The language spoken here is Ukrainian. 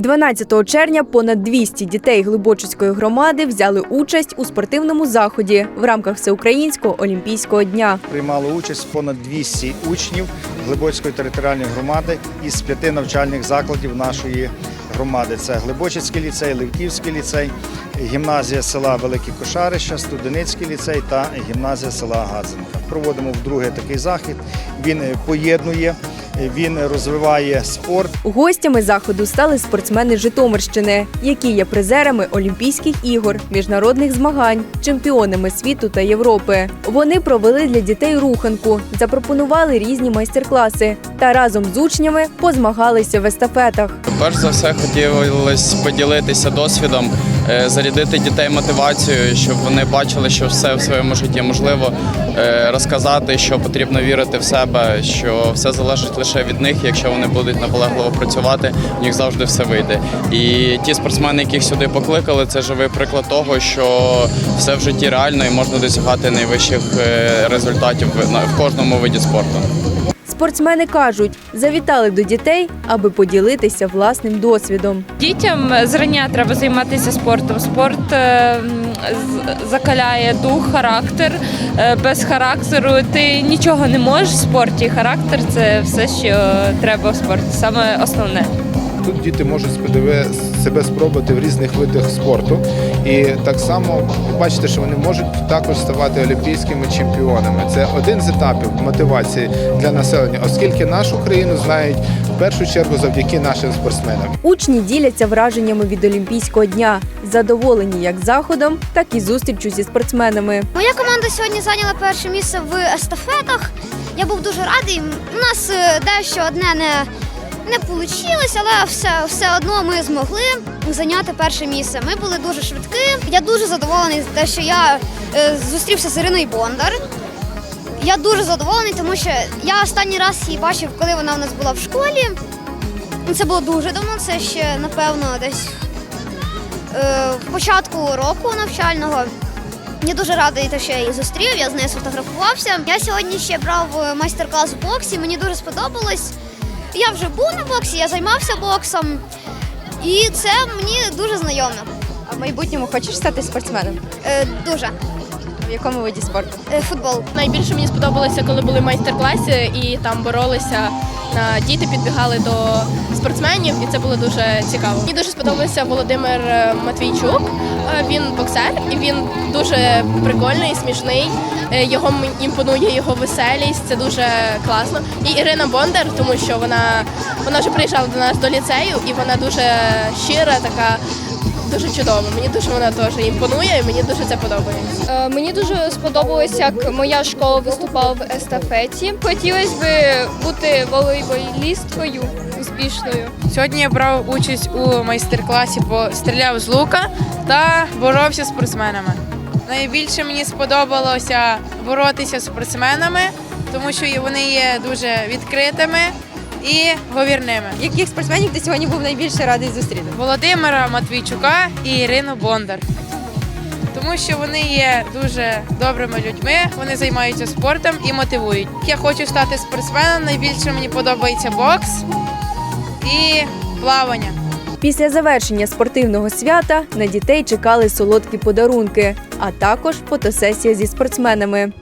12 червня понад 200 дітей Глибочицької громади взяли участь у спортивному заході в рамках Всеукраїнського олімпійського дня. Приймало участь понад 200 учнів Глибоцької територіальної громади із п'яти навчальних закладів нашої громади. Це Глибочицький ліцей, Левківський ліцей, гімназія села Великі Кошарища, Студеницький ліцей та гімназія села Гадзенка. Проводимо вдруге такий захід. Він е, поєднує, він розвиває спорт. Гостями заходу стали спортсмени Житомирщини, які є призерами Олімпійських ігор, міжнародних змагань, чемпіонами світу та Європи. Вони провели для дітей руханку, запропонували різні майстер-класи та разом з учнями позмагалися в естафетах. Перш за все хотілося поділитися досвідом, зарядити дітей мотивацією, щоб вони бачили, що все в своєму житті можливо, е, розказати, що потрібно вірити в себе, що все залежить лише від них. Якщо вони будуть наполегливо працювати, в них завжди все вийде. І ті спортсмени, яких сюди покликали, це живий приклад того, що все в житті реально і можна досягати найвищих е, результатів в кожному виді спорту. Спортсмени кажуть, завітали до дітей, аби поділитися власним досвідом. Дітям зрання треба займатися спортом. Спорт е, закаляє дух, характер. Е, Без характеру ти нічого не можеш в спорті. Характер це все, що треба в спорті, саме основне. Тут діти можуть себе спробувати в різних видах спорту. І так само бачите, що вони можуть також ставати олімпійськими чемпіонами. Це один з етапів мотивації для населення, оскільки нашу країну знають в першу чергу завдяки нашим спортсменам. Учні діляться враженнями від Олімпійського дня, задоволені як заходом, так і зустрічю зі спортсменами. Моя команда сьогодні зайняла перше місце в естафетах. Я був дуже радий. У нас е, дещо одне не, не вийшло, але все, все одно ми змогли зайняти перше місце. Ми були дуже швидкі. Я дуже задоволений за те, що я е, зустрівся з Іриною Бондар. Я дуже задоволений, тому що я останній раз її бачив, коли вона у нас була в школі. Це було дуже давно, це ще, напевно, десь е, в початку року навчального. Я дуже радий, що я її зустрів, я з нею сфотографувався. Я сьогодні ще брав е, майстер-клас в боксі, мені дуже сподобалось. Я вже був на боксі, я займався боксом, і це мені дуже знайоме. А в майбутньому хочеш стати спортсменом? Е, дуже. В якому виді спорту? Е, футбол. Найбільше мені сподобалося, коли були майстер-класи і там боролися. На- Діти підбігали до спортсменів, і це було дуже цікаво. Мені дуже сподобався Володимир е, Матвійчук. Е, Він боксер, і він дуже прикольний, смішний. Е, Його імпонує його веселість. Це дуже класно. І Ірина Бондар, тому що вона, вона вже приїжджала до нас до ліцею, і вона дуже щира, така дуже чудова. Мені дуже вона теж імпонує, і мені дуже це подобається. Е, Мені дуже сподобалось, як моя школа виступала в естафеті. Хотілося б бути волейболісткою успішною. Сьогодні я брав участь у майстер-класі по стріляв з лука та боровся з спортсменами. Найбільше мені сподобалося боротися з спортсменами, тому що вони є дуже відкритими і говірними. Яких спортсменів ти сьогодні був найбільше радий зустріти? Володимира Матвійчука і Ірину Бондар. Тому що вони є дуже добрими людьми, вони займаються спортом і мотивують. Я хочу стати спортсменом. Найбільше мені подобається бокс і плавання. Після завершення спортивного свята на дітей чекали солодкі подарунки, а також фотосесія зі спортсменами.